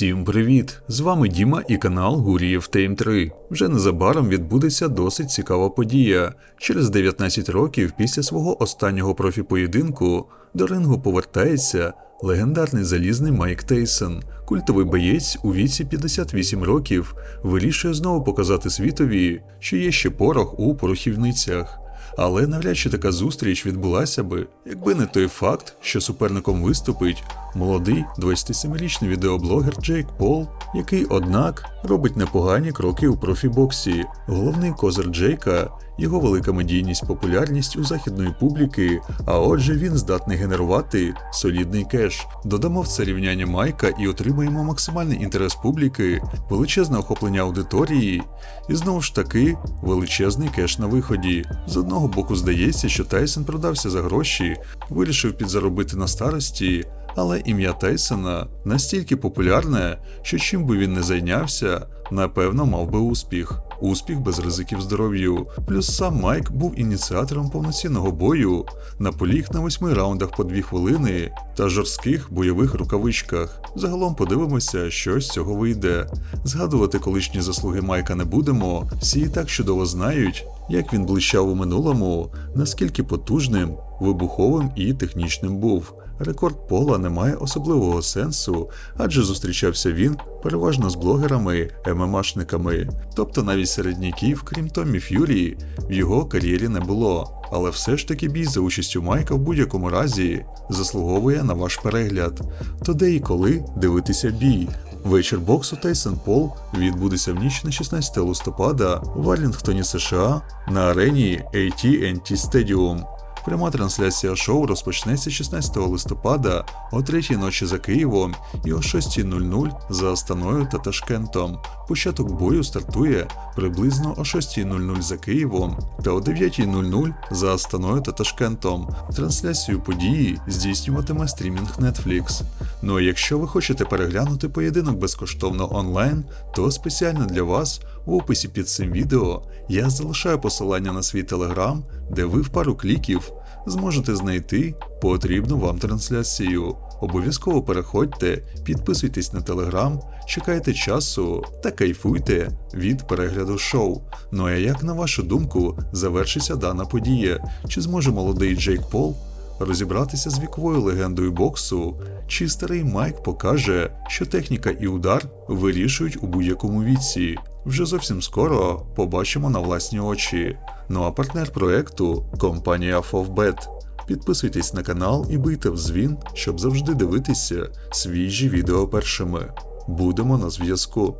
Всім привіт! З вами Діма і канал Гурієв Тейм 3. Вже незабаром відбудеться досить цікава подія. Через 19 років після свого останнього профі-поєдинку до рингу повертається легендарний залізний Майк Тейсон. Культовий боєць у віці 58 років вирішує знову показати світові, що є ще порох у порохівницях. Але навряд чи така зустріч відбулася би, якби не той факт, що суперником виступить молодий 27-річний відеоблогер Джейк Пол, який, однак, робить непогані кроки у профібоксі. Головний козир Джейка його велика медійність, популярність у західної публіки, а отже, він здатний генерувати солідний кеш. Додамо в це рівняння Майка і отримаємо максимальний інтерес публіки, величезне охоплення аудиторії, і знову ж таки величезний кеш на виході. З одного боку здається, що Тайсон продався за гроші, вирішив підзаробити на старості. Але ім'я Тайсона настільки популярне, що чим би він не зайнявся, напевно мав би успіх. Успіх без ризиків здоров'ю. Плюс сам Майк був ініціатором повноцінного бою, наполіг на восьми раундах по дві хвилини та жорстких бойових рукавичках. Загалом подивимося, що з цього вийде. Згадувати колишні заслуги Майка не будемо, всі і так чудово знають, як він блищав у минулому, наскільки потужним, вибуховим і технічним був. Рекорд Пола не має особливого сенсу, адже зустрічався він переважно з блогерами, ММАшниками. Тобто навіть середняків, крім Томмі Ф'юрі, в його кар'єрі не було. Але все ж таки бій за участю Майка в будь-якому разі заслуговує на ваш перегляд. То де і коли дивитися бій. Вечір боксу Тайсон Пол відбудеться в ніч на 16 листопада в Арлінгтоні, США на арені AT&T Stadium. Пряма трансляція шоу розпочнеться 16 листопада о 3 ночі за Києвом і о 6.00 за Астаною та Ташкентом. Початок бою стартує приблизно о 6.00 за Києвом та о 9.00 за Астаною та Ташкентом. Трансляцію події здійснюватиме стрімінг Netflix. Ну а якщо ви хочете переглянути поєдинок безкоштовно онлайн, то спеціально для вас в описі під цим відео я залишаю посилання на свій телеграм, де ви в пару кліків зможете знайти потрібну вам трансляцію. Обов'язково переходьте, підписуйтесь на телеграм, чекайте часу та кайфуйте від перегляду шоу. Ну а як на вашу думку завершиться дана подія? Чи зможе молодий Джейк Пол розібратися з віковою легендою боксу? Чи старий Майк покаже, що техніка і удар вирішують у будь-якому віці? Вже зовсім скоро побачимо на власні очі. Ну а партнер проекту компанія Фовбет. Підписуйтесь на канал і бийте в дзвін, щоб завжди дивитися свіжі відео першими. Будемо на зв'язку.